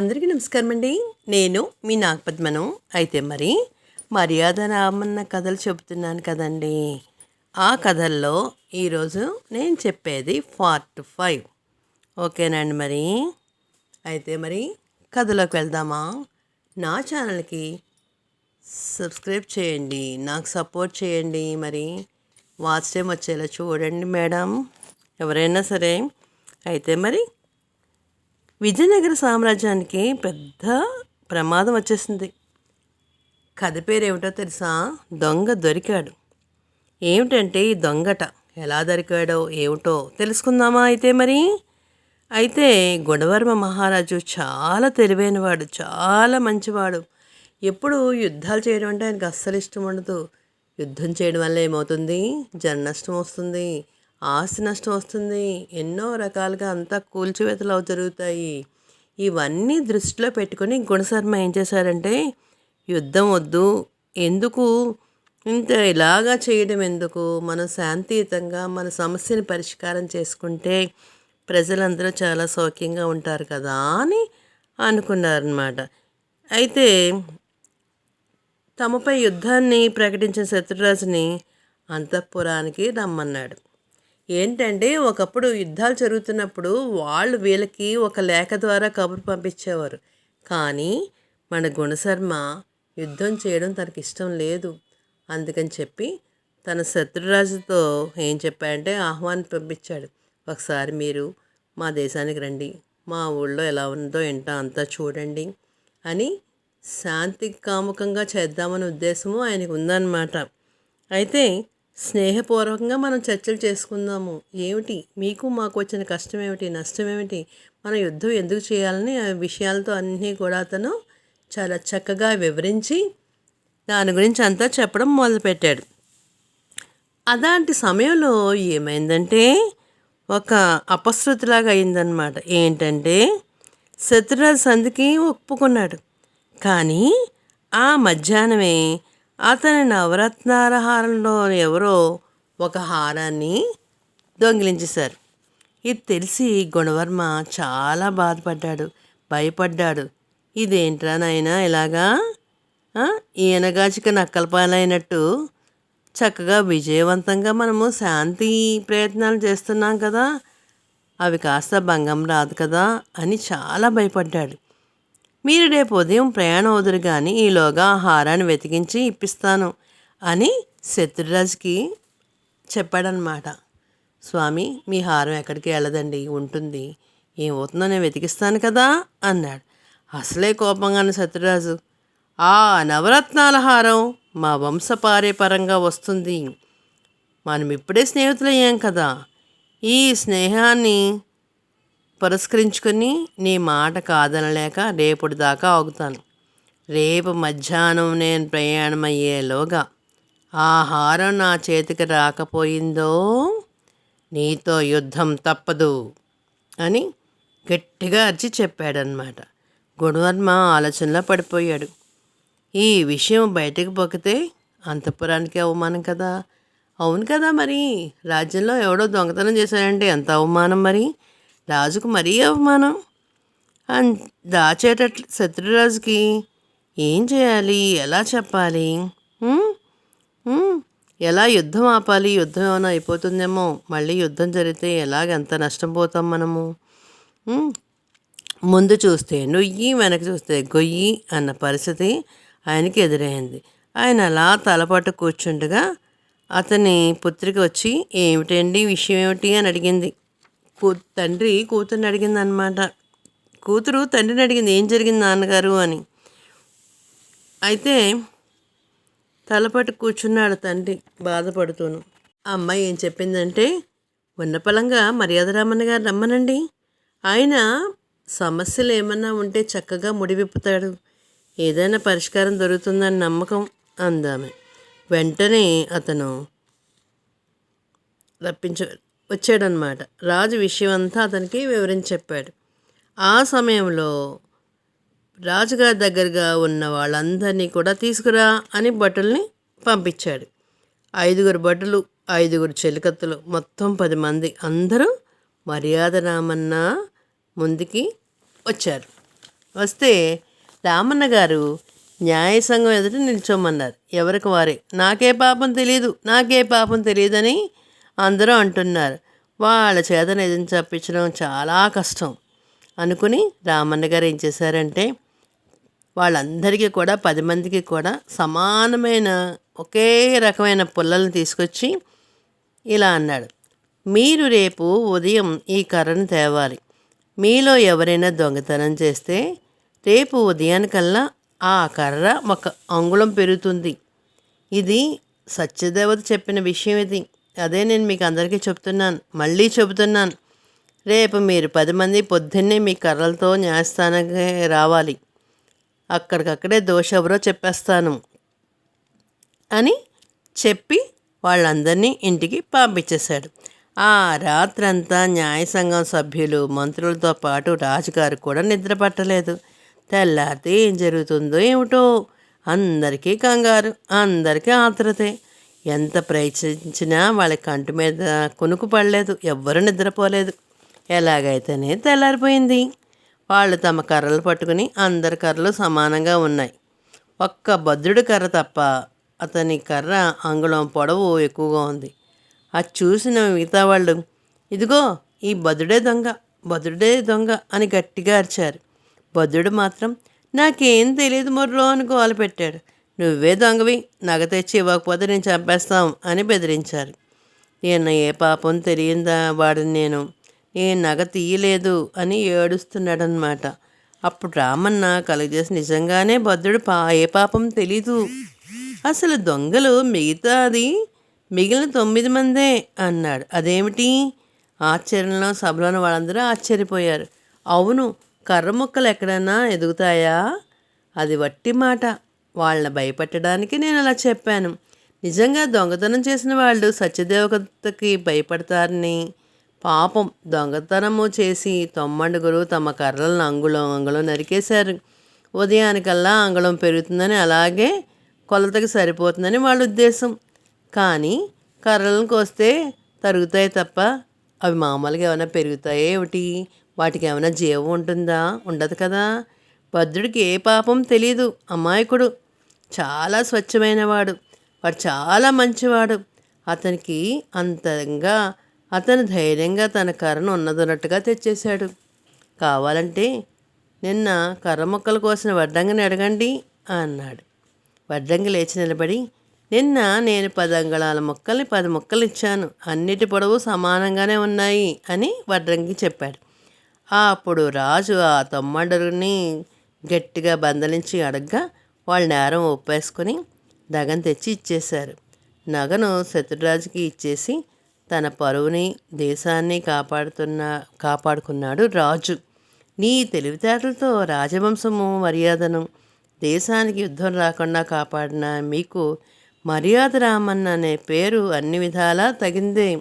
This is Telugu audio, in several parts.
అందరికీ నమస్కారం అండి నేను మీ నాగపద్మను. అయితే మరి మర్యాద రామన్న కథలు చెబుతున్నాను కదండి. ఆ కథల్లో ఈరోజు నేను చెప్పేది పార్ట్ ఫైవ్ ఓకేనండి మరి? అయితే మరి కథలోకి వెళ్దామా? నా ఛానల్కి సబ్స్క్రైబ్ చేయండి. నాకు సపోర్ట్ చేయండి మరి. వాచ్ టైం వచ్చేలా చూడండి మేడం. ఎవరైనా సరే. అయితే మరి విజయనగర సామ్రాజ్యానికి పెద్ద ప్రమాదం వచ్చేసింది. కథ పేరు ఏమిటో తెలుసా? దొంగ దొరికాడు. ఏమిటంటే ఈ దొంగట ఎలా దొరికాడో ఏమిటో తెలుసుకుందామా అయితే మరి? అయితే గుణవర్మ మహారాజు చాలా తెలివైనవాడు చాలా మంచివాడు. ఎప్పుడు యుద్ధాలు చేయడం అంటే ఆయనకు అస్సలు ఇష్టం ఉండదు. యుద్ధం చేయడం వల్ల ఏమవుతుంది? జన నష్టం వస్తుంది. ఆస్తి నష్టం వస్తుంది. ఎన్నో రకాలుగా అంతా కూల్చివేతలు జరుగుతాయి. ఇవన్నీ దృష్టిలో పెట్టుకొని గుణశర్మ ఏం చేశారంటే యుద్ధం వద్దు. ఎందుకు? ఇంత ఇలాగా చేయడం ఎందుకు? మనం శాంతియుతంగా మన సమస్యని పరిష్కారం చేసుకుంటే ప్రజలందరూ చాలా సౌఖ్యంగా ఉంటారు కదా అని అనుకున్నారనమాట అయితే తమపై యుద్ధాన్ని ప్రకటించిన శత్రురాజుని అంతఃపురానికి రమ్మన్నాడు. ఏంటంటే ఒకప్పుడు యుద్ధాలు జరుగుతున్నప్పుడు వాళ్ళు వీళ్ళకి ఒక లేఖ ద్వారా కబురు పంపించేవారు. కానీ మన గుణశర్మ యుద్ధం చేయడం తనకి ఇష్టం లేదు. అందుకని చెప్పి తన శత్రురాజుతో ఏం చెప్పాడంటే ఆహ్వానం పంపించాడు. ఒకసారి మీరు మా దేశానికి రండి. మా ఊళ్ళో ఎలా ఉందో ఏంటో అంతా చూడండి అని శాంతి కాముకంగా చేద్దామనే ఉద్దేశము ఆయనకు ఉందన్నమాట. అయితే స్నేహపూర్వకంగా మనం చర్చలు చేసుకుందాము. ఏమిటి? మీకు మాకు వచ్చిన కష్టం ఏమిటి నష్టం ఏమిటి మన యుద్ధం ఎందుకు చేయాలని ఆ విషయాలతో అన్నీ కూడా అతను చాలా చక్కగా వివరించి దాని గురించి అంతా చెప్పడం మొదలుపెట్టాడు. అలాంటి సమయంలో ఏమైందంటే ఒక అపశృతిలాగా అయిందనమాట ఏంటంటే శత్రురాజు సంధికి ఒప్పుకున్నాడు. కానీ ఆ మధ్యాహ్నమే అతని నవరత్నాల హారంలో ఎవరో ఒక హారాన్ని దొంగిలించేశారు. ఇది తెలిసి గుణవర్మ చాలా బాధపడ్డాడు భయపడ్డాడు. ఇదేంట్రా నాయనా ఇలాగా? ఈయనగాచిక నక్కలపాలైనట్టు చక్కగా విజయవంతంగా మనము శాంతి ప్రయత్నాలు చేస్తున్నాం కదా. అవి కాస్త భంగం రాదు కదా అని చాలా భయపడ్డాడు. మీరు రేపు ఉదయం ప్రయాణం వదురు కానీ ఈలోగా హారాన్ని వెతికించి ఇప్పిస్తాను అని శత్రురాజుకి చెప్పాడనమాట స్వామి మీ హారం ఎక్కడికి వెళ్ళదండి? ఉంటుంది. ఏమవుతుందో నేను వెతికిస్తాను కదా? అన్నాడు. అసలే కోపంగానే శత్రురాజు. ఆ నవరత్నాల హారం మా వంశపారేపరంగా వస్తుంది. మనం ఇప్పుడే స్నేహితులయ్యాం కదా. ఈ స్నేహాన్ని పురస్కరించుకొని నీ మాట కాదనలేక రేపటి దాకా ఆగుతాను. రేపు మధ్యాహ్నం నేను ప్రయాణమయ్యేలోగా ఆహారం నా చేతికి రాకపోయిందో నీతో యుద్ధం తప్పదు అని గట్టిగా అరిచి చెప్పాడనమాట గుణవర్మ ఆలోచనలో పడిపోయాడు. ఈ విషయం బయటకు పొక్కితే అంతఃపురానికి అవమానం కదా? అవును కదా మరి? రాజ్యంలో ఎవడో దొంగతనం చేశాడంటే ఎంత అవమానం మరి? రాజుకు మరీ అవమానం. అన్ దాచేటట్లు శత్రురాజుకి ఏం చేయాలి? ఎలా చెప్పాలి? ఎలా యుద్ధం ఆపాలి? యుద్ధం ఏమైనా అయిపోతుందేమో? మళ్ళీ యుద్ధం జరిగితే ఎలాగెంత నష్టం పోతాం మనము? ముందు చూస్తే నుయ్యి వెనక చూస్తే గొయ్యి అన్న పరిస్థితి ఆయనకి ఎదురైంది. ఆయన అలా తలపాటు కూర్చుండగా అతని పుత్రికి వచ్చి ఏమిటండి విషయం ఏమిటి? అని అడిగింది. కూ తండ్రి కూతుర్ని అడిగిందనమాట. కూతురు తండ్రిని అడిగింది ఏం జరిగింది నాన్నగారు? అని. అయితే తలపట్టు కూర్చున్నాడు తండ్రి బాధపడుతూను. ఆ అమ్మాయి ఏం చెప్పిందంటే ఉన్నపలంగా మర్యాదరామన్న గారు రమ్మనండి. ఆయన సమస్యలు ఏమన్నా ఉంటే చక్కగా ముడివిప్పుతాడు. ఏదైనా పరిష్కారం దొరుకుతుందని నమ్మకం అందామె. వెంటనే అతను రప్పించ వచ్చాడనమాట. రాజు విషయం అంతా అతనికి వివరించి చెప్పాడు. ఆ సమయంలో రాజుగారి దగ్గరగా ఉన్న వాళ్ళందరినీ కూడా తీసుకురా అని భటుల్ని పంపించాడు. ఐదుగురు భటులు ఐదుగురు చెలికత్తులు మొత్తం పది మంది అందరూ మర్యాద రామన్న ముందుకి వచ్చారు. వస్తే రామన్న గారు న్యాయ సంఘం ఎదుట నిల్చోమన్నారు. ఎవరికి వారే? నాకే పాపం తెలియదు నాకే పాపం తెలియదని అందరూ అంటున్నారు వాళ్ళ చేత నిజం చెప్పించడం చాలా కష్టం. అనుకుని రామన్న గారు ఏం చేశారంటే వాళ్ళందరికీ కూడా పది మందికి కూడా సమానమైన ఒకే రకమైన పుల్లలను తీసుకొచ్చి ఇలా అన్నాడు. మీరు రేపు ఉదయం ఈ కర్రను తేవాలి. మీలో ఎవరైనా దొంగతనం చేస్తే రేపు ఉదయానికల్లా ఆ కర్ర ఒక అంగుళం పెరుగుతుంది. ఇది సత్యదేవత చెప్పిన విషయం ఇది. అదే నేను మీకు అందరికీ చెప్తున్నాను. మళ్ళీ చెబుతున్నాను. రేపు మీరు పది మంది పొద్దున్నే మీ కర్రలతో న్యాయస్థానానికి రావాలి. అక్కడికక్కడే దోష ఎవరో చెప్పేస్తాను అని చెప్పి వాళ్ళందరినీ ఇంటికి పంపించేశాడు. ఆ రాత్రంతా న్యాయ సంఘం సభ్యులు మంత్రులతో పాటు రాజుగారు కూడా నిద్రపట్టలేదు తెల్లారితే ఏం జరుగుతుందో ఏమిటో అందరికీ కంగారు అందరికీ ఆత్రతే. ఎంత ప్రయత్నించినా వాళ్ళ కంటి మీద కొనుక్కు పడలేదు ఎవ్వరూ నిద్రపోలేదు. ఎలాగైతేనే తెల్లారిపోయింది. వాళ్ళు తమ కర్రలు పట్టుకుని అందరి కర్రలు సమానంగా ఉన్నాయి. ఒక్క భద్రుడి కర్ర తప్ప అతని కర్ర అంగుళం పొడవు ఎక్కువగా ఉంది. అది చూసిన మిగతా వాళ్ళు ఇదిగో ఈ భద్రుడే దొంగ భద్రుడే దొంగ అని గట్టిగా అరిచారు. భద్రుడు మాత్రం నాకేం తెలియదు మొర్రో అని గోలు పెట్టాడు. నువ్వే దొంగవి నగ తెచ్చి ఇవ్వకపోతే నేను చంపేస్తాం అని బెదిరించారు. నేను ఏ పాపం తెలియందా వాడిని నేను? నేను నగ తీయలేదు అని ఏడుస్తున్నాడనమాట అప్పుడు రామన్న కలుగజేసి నిజంగానే భద్రుడు పా ఏ పాపం తెలీదు. అసలు దొంగలు మిగతాది మిగిలిన తొమ్మిది మందే అన్నాడు. అదేమిటి? ఆశ్చర్యంలో సభలోని వాళ్ళందరూ ఆశ్చర్యపోయారు. అవును కర్ర ముక్కలు ఎక్కడైనా ఎదుగుతాయా? అది వట్టి మాట. వాళ్ళని భయపెట్టడానికి నేను అలా చెప్పాను. నిజంగా దొంగతనం చేసిన వాళ్ళు సత్యదేవతకి భయపడతారని పాపం దొంగతనము చేసి తొమ్మండుగురు తమ కర్రలను అంగుళం అంగుళం నరికేశారు. ఉదయానికల్లా అంగుళం పెరుగుతుందని అలాగే కొలతకి సరిపోతుందని వాళ్ళ ఉద్దేశం. కానీ కర్రలను కోస్తే తరుగుతాయి తప్ప అవి మామూలుగా ఏమైనా పెరుగుతాయి ఏమిటి? వాటికి ఏమైనా జీవం ఉంటుందా? ఉండదు కదా. భద్రుడికి ఏ పాపం తెలియదు అమాయకుడు. చాలా స్వచ్ఛమైనవాడు. వాడు చాలా మంచివాడు. అతనికి అంతంగా అతను ధైర్యంగా తన కర్రను ఉన్నదన్నట్టుగా తెచ్చేశాడు. కావాలంటే నిన్న కర్ర మొక్కల కోసిన వడ్డంగిని అడగండి అన్నాడు. వడ్డంగి లేచి నిలబడి నిన్న నేను పది అంగళాల మొక్కల్ని పది మొక్కలు ఇచ్చాను. అన్నిటి పొడవు సమానంగానే ఉన్నాయి అని వడ్రంగి చెప్పాడు. అప్పుడు రాజు ఆ తొమ్మండరుని గట్టిగా బందలించి అడగ్గా వాళ్ళ నేరం ఒప్పేసుకొని నగను తెచ్చి ఇచ్చేశారు. నగను శత్రురాజుకి ఇచ్చేసి తన పరువుని దేశాన్ని కాపాడుతున్న కాపాడుకున్నాడు రాజు. నీ తెలివితేటలతో రాజవంశము మర్యాదను దేశానికి యుద్ధం రాకుండా కాపాడిన మీకు మర్యాద రామన్న అనే పేరు అన్ని విధాలా తగిందే.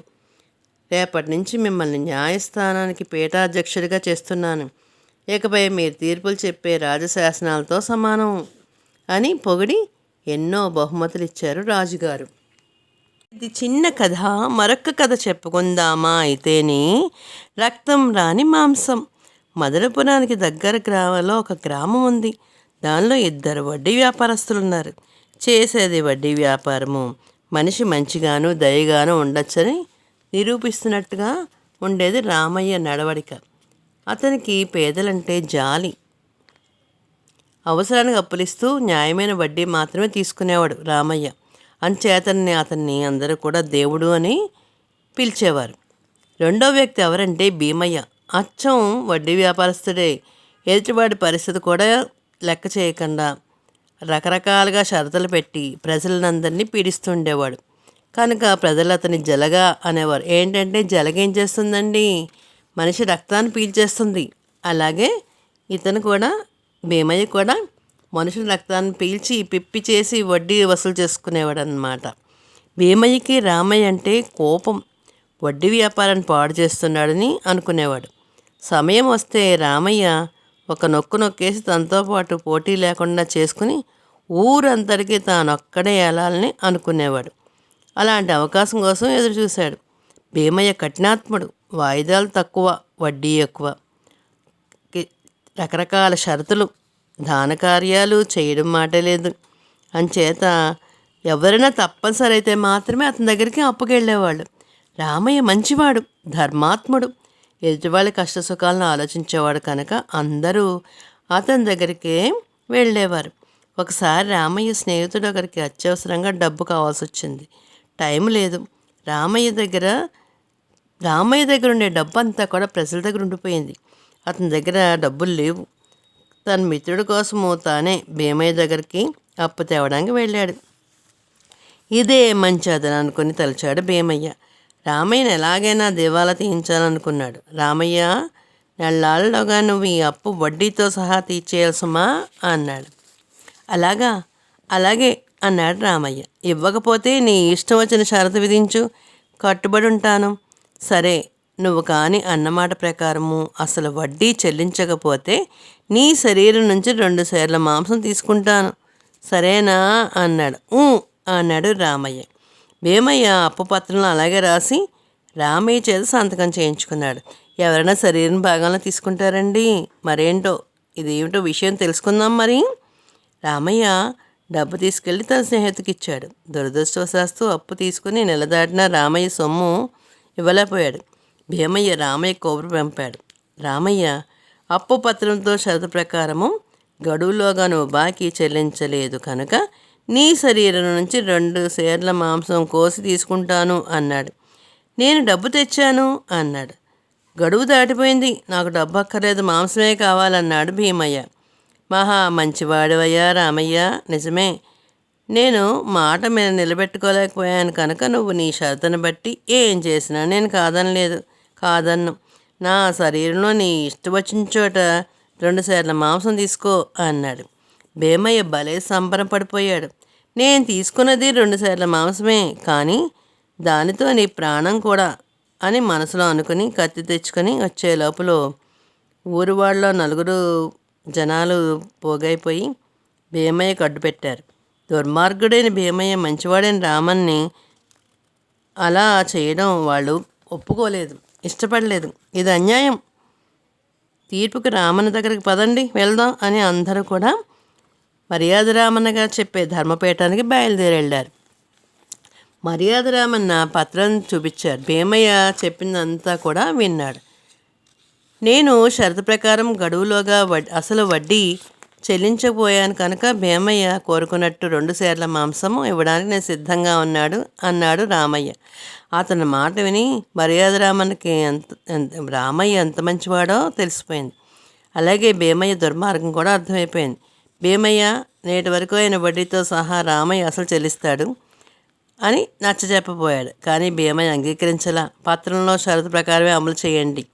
రేపటి నుంచి మిమ్మల్ని న్యాయస్థానానికి పీఠాధ్యక్షుడిగా చేస్తున్నాను. ఇకపై మీరు తీర్పులు చెప్పే రాజశాసనాలతో సమానం అని పొగిడి ఎన్నో బహుమతులు ఇచ్చారు రాజుగారు. ఇది చిన్న కథ మరొక కథ చెప్పుకుందామా అయితేనే రక్తం రాని మాంసం. మదనపురానికి దగ్గర గ్రామంలో ఒక గ్రామం ఉంది. దానిలో ఇద్దరు వడ్డీ వ్యాపారస్తులు ఉన్నారు చేసేది వడ్డీ వ్యాపారము. మనిషి మంచిగాను దయగాను ఉండొచ్చని నిరూపిస్తున్నట్టుగా ఉండేది రామయ్య నడవడిక. అతనికి పేదలంటే జాలి. అవసరానికి అప్పులిస్తూ న్యాయమైన వడ్డీ మాత్రమే తీసుకునేవాడు రామయ్య. అంచేతన్ని అతన్ని అందరూ కూడా దేవుడు అని పిలిచేవారు. రెండో వ్యక్తి ఎవరంటే భీమయ్య. అచ్చం వడ్డీ వ్యాపారస్తుడే. ఎదుటివాడి పరిస్థితి కూడా లెక్క చేయకుండా రకరకాలుగా షరతులు పెట్టి ప్రజలందరినీ పీడిస్తుండేవాడు. కనుక ప్రజలు అతని జలగా అనేవారు. ఏంటంటే జలగ ఏం చేస్తుందండి? మనిషి రక్తాన్ని పీల్చేస్తుంది. అలాగే ఇతను కూడా భీమయ్య కూడా మనుషుల రక్తాన్ని పీల్చి పిప్పి చేసి వడ్డీ వసూలు చేసుకునేవాడు అనమాట భీమయ్యకి రామయ్య అంటే కోపం. వడ్డీ వ్యాపారాన్ని పాడు చేస్తున్నాడని అనుకునేవాడు. సమయం వస్తే రామయ్య ఒక నొక్కు నొక్కేసి తనతో పాటు పోటీ లేకుండా చేసుకుని ఊరందరికీ తానొక్కడే వెళ్ళాలని అనుకునేవాడు. అలాంటి అవకాశం కోసం ఎదురు చూశాడు భీమయ్య కఠినాత్ముడు. వాయిదాలు తక్కువ వడ్డీ ఎక్కువ. కి- రకరకాల షరతులు దాన కార్యాలు చేయడం మాట లేదు. అంచేత ఎవరైనా తప్పనిసరి అయితే మాత్రమే అతని దగ్గరికి అప్పుకెళ్ళేవాళ్ళు రామయ్య మంచివాడు ధర్మాత్ముడు. ఎదుటివాళ్ళ కష్ట సుఖాలను ఆలోచించేవాడు కనుక అందరూ అతని దగ్గరికే వెళ్ళేవారు. ఒకసారి రామయ్య స్నేహితుడు ఒకరికి అత్యవసరంగా డబ్బు కావాల్సి వచ్చింది టైం లేదు. రామయ్య దగ్గర రామయ్య దగ్గర ఉండే డబ్బు అంతా కూడా ప్రజల దగ్గర ఉండిపోయింది. అతని దగ్గర డబ్బులు లేవు. తన మిత్రుడి కోసము తానే భీమయ్య దగ్గరికి అప్పు తేవడానికి వెళ్ళాడు. ఇదే మంచి అదని అనుకుని తలిచాడు భీమయ్య. రామయ్యను ఎలాగైనా దివాలా తీయించాలనుకున్నాడు. రామయ్య నెలలోగా నువ్వు ఈ అప్పు వడ్డీతో సహా తీర్చేయాల్సమా? అన్నాడు. అలాగా అలాగే అన్నాడు రామయ్య. ఇవ్వకపోతే నీ ఇష్టం వచ్చిన షరతు విధించు. కట్టుబడి ఉంటాను. సరే నువ్వు కాని అన్నమాట ప్రకారము అసలు వడ్డీ చెల్లించకపోతే నీ శరీరం నుంచి రెండు సేర్ల మాంసం తీసుకుంటాను. సరేనా? అన్నాడు. అన్నాడు రామయ్య. భీమయ్య అప్పు పత్రంలో అలాగే రాసి రామయ్య చేత సంతకం చేయించుకున్నాడు. ఎవరైనా శరీరం భాగంలో తీసుకుంటారండి. మరేంటో? ఇదేమిటో విషయం తెలుసుకుందాం మరి. రామయ్య డబ్బు తీసుకెళ్ళి తన స్నేహితుకి ఇచ్చాడు. దురదృష్టవశాస్తు అప్పు తీసుకుని నిలదాటిన రామయ్య సొమ్ము ఇవ్వలేకపోయాడు. భీమయ్య రామయ్య కోపరు పంపాడు రామయ్య అప్పు పత్రంతో షరతు ప్రకారము గడువులోగా నువ్వు బాకీ చెల్లించలేదు కనుక నీ శరీరం నుంచి రెండు సేర్ల మాంసం కోసి తీసుకుంటాను అన్నాడు. నేను డబ్బు తెచ్చాను అన్నాడు. గడువు దాటిపోయింది. నాకు డబ్బు అక్కర్లేదు మాంసమే కావాలన్నాడు భీమయ్య. మహా మంచివాడవయ్యా రామయ్య నిజమే. నేను మాట మీద నిలబెట్టుకోలేకపోయాను కనుక నువ్వు నీ షరతును బట్టి ఏం చేసినా నేను కాదనలేదు కాదన్ను. నా శరీరంలో నీ ఇష్టం వచ్చిన చోట రెండుసార్ల మాంసం తీసుకో అన్నాడు. భీమయ్య భలే సంబరపడిపోయాడు నేను తీసుకున్నది రెండు సార్ల మాంసమే కానీ దానితో నీ ప్రాణం కూడా అని మనసులో అనుకుని కత్తి తెచ్చుకొని వచ్చే లోపల ఊరు వాళ్ళలో నలుగురు జనాలు పోగైపోయి భీమయ్యకు అడ్డు పెట్టారు. దుర్మార్గుడైన భీమయ్య మంచివాడైన రామన్ని అలా చేయడం వాళ్ళు ఒప్పుకోలేదు ఇష్టపడలేదు. ఇది అన్యాయం. తీర్పుకి రామన్న దగ్గరికి పదండి వెళ్దాం అని అందరూ కూడా మర్యాద రామన్నగా చెప్పే ధర్మపీఠానికి బయలుదేరి వెళ్ళారు. మర్యాద రామన్న పత్రం చూపించారు. భీమయ్య చెప్పిందంతా కూడా విన్నాడు. నేను షరతు ప్రకారం గడువులోగా వడ్ అసలు వడ్డీ చెల్లించకపోయాను కనుక భీమయ్య కోరుకున్నట్టు రెండు సేర్ల మాంసము ఇవ్వడానికి నేను సిద్ధంగా ఉన్నాడు అన్నాడు రామయ్య. అతని మాట విని మర్యాద రామన్నకి ఎంత ఎంత రామయ్య ఎంత మంచివాడో తెలిసిపోయింది. అలాగే భీమయ్య దుర్మార్గం కూడా అర్థమైపోయింది. భీమయ్య నేటి వరకు ఆయన వడ్డీతో సహా రామయ్య అసలు చెల్లిస్తాడు అని నచ్చ చెప్పబోయాడు కానీ భీమయ్య అంగీకరించలా. పత్రంలో షరతు ప్రకారమే అమలు చేయండి.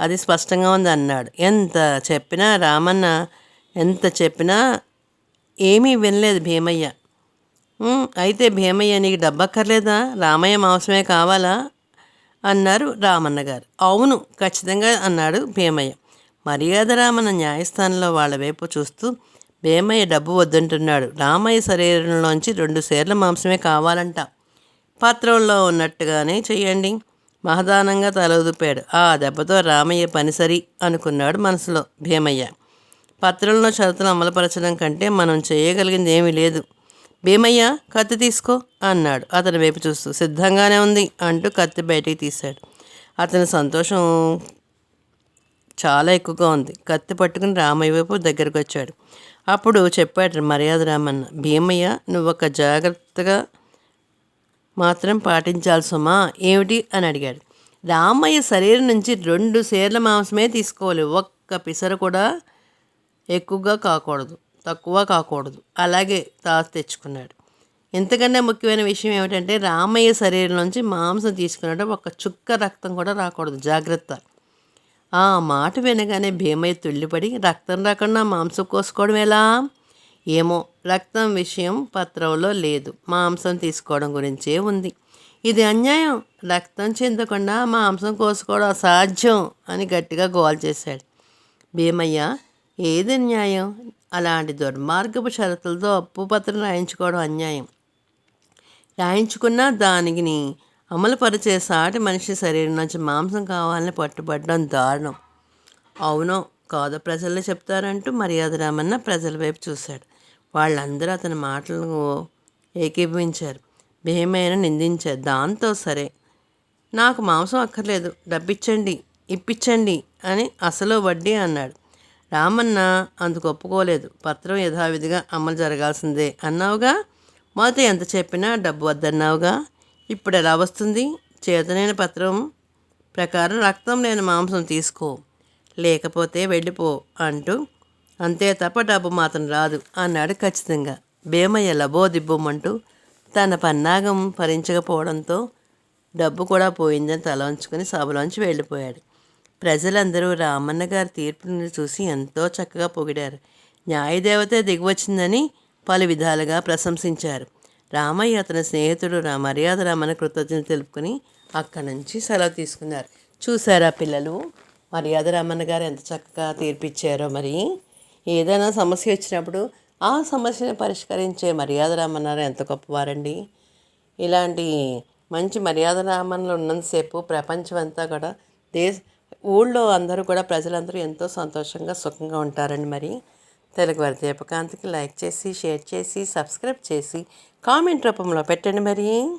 అది స్పష్టంగా ఉంది అన్నాడు. ఎంత చెప్పినా రామన్న ఎంత చెప్పినా ఏమీ వినలేదు భీమయ్య. అయితే భీమయ్య నీకు డబ్బక్కర్లేదా? రామయ్య మాంసమే కావాలా? అన్నారు రామన్న గారు అవును ఖచ్చితంగా అన్నాడు భీమయ్య. మర్యాద రామన్న న్యాయస్థానంలో వాళ్ళ వైపు చూస్తూ భీమయ్య డబ్బు వద్దంటున్నాడు. రామయ్య శరీరంలోంచి రెండు సేర్ల మాంసమే కావాలంట. పాత్రల్లో ఉన్నట్టుగానే చెయ్యండి. మహదానంగా తలూదిపాడు. ఆ దెబ్బతో రామయ్య పనిసరి అనుకున్నాడు మనసులో భీమయ్య. పత్రంలో షరతులు అమలుపరచడం కంటే మనం చేయగలిగింది ఏమీ లేదు. భీమయ్య కత్తి తీసుకో అన్నాడు. అతని వైపు చూస్తూ సిద్ధంగానే ఉంది అంటూ కత్తి బయటికి తీశాడు. అతని సంతోషం చాలా ఎక్కువగా ఉంది. కత్తి పట్టుకుని రామయ్య వైపు దగ్గరకు వచ్చాడు. అప్పుడు చెప్పాడు మర్యాద రామన్న భీమయ్య నువ్వు ఒక జాగ్రత్తగా మాత్రం పాటించాలి సుమా ఏమిటి అని అడిగాడు. రామయ్య శరీరం నుంచి రెండు సేర్ల మాంసమే తీసుకోవాలి. ఒక్క పిసర కూడా ఎక్కువగా కాకూడదు తక్కువ కాకూడదు. అలాగే తాసు తెచ్చుకున్నాడు. ఇంతకన్నా ముఖ్యమైన విషయం ఏమిటంటే రామయ్య శరీరం నుంచి మాంసం తీసుకున్నట్టు ఒక చుక్క రక్తం కూడా రాకూడదు జాగ్రత్త. ఆ మాట వినగానే భీమయ్య తుళ్ళిపడి రక్తం రాకుండా మాంసం కోసుకోవడం ఎలా? ఏమో రక్తం విషయం పత్రంలో లేదు. మాంసం తీసుకోవడం గురించే ఉంది. ఇది అన్యాయం. రక్తం చెందకుండా మాంసం కోసుకోవడం అసాధ్యం అని గట్టిగా గోల్ చేశాడు. భీమయ్య ఏది న్యాయం? అలాంటి దుర్మార్గపు షరతులతో అప్పు పత్రం రాయించుకోవడం అన్యాయం. రాయించుకున్నా దానిని అమలుపరిచే సాటి మనిషి శరీరం నుంచి మాంసం కావాలని పట్టుబడడం దారుణం. అవును కాదు ప్రజల్లో చెప్తారంటూ మర్యాద రామన్న ప్రజల వైపు చూశాడు. వాళ్ళందరూ అతని మాటలను ఏకీభవించారు. భీమైన నిందించారు. దాంతో సరే. నాకు మాంసం అక్కర్లేదు. డబ్బిచ్చండి ఇప్పించండి అని అసలు వడ్డీ అన్నాడు. రామన్న అందుకు ఒప్పుకోలేదు. పత్రం యథావిధిగా అమలు జరగాల్సిందే అన్నావుగా. మొదట ఎంత చెప్పినా డబ్బు వద్దన్నావుగా. ఇప్పుడు ఎలా వస్తుంది? చేతనైన పత్రం ప్రకారం రక్తం లేని మాంసం తీసుకో. లేకపోతే వెళ్ళిపో అంటూ అంతే తప్ప డబ్బు మాత్రం రాదు అన్నాడు ఖచ్చితంగా. భీమయ్య లబోదిబ్బమంటూ తన పన్నాగం భరించకపోవడంతో డబ్బు కూడా పోయిందని తల ఉంచుకొని సభలోంచి వెళ్ళిపోయాడు. ప్రజలందరూ రామన్న గారి తీర్పుని చూసి ఎంతో చక్కగా పొగిడారు. న్యాయదేవత దిగివచ్చిందని పలు విధాలుగా ప్రశంసించారు. రామయ్య అతని స్నేహితుడు రా మర్యాద రామన్న కృతజ్ఞతలు తెలుపుకొని అక్కడి నుంచి సెలవు తీసుకున్నారు. చూసారా పిల్లలు? మర్యాద రామన్న గారు ఎంత చక్కగా తీర్పిచ్చారో మరి. ఏదైనా సమస్య వచ్చినప్పుడు ఆ సమస్యను పరిష్కరించే మర్యాద రామన్నారు ఎంత గొప్పవారండి. ఇలాంటి మంచి మర్యాద రామన్లు ఉన్నంతసేపు ప్రపంచం అంతా కూడా దేశ ఊళ్ళో అందరూ కూడా ప్రజలందరూ ఎంతో సంతోషంగా సుఖంగా ఉంటారండి మరి. తెలుగు వారి దీపకాంతికి లైక్ చేసి షేర్ చేసి సబ్స్క్రైబ్ చేసి కామెంట్ రూపంలో పెట్టండి మరి.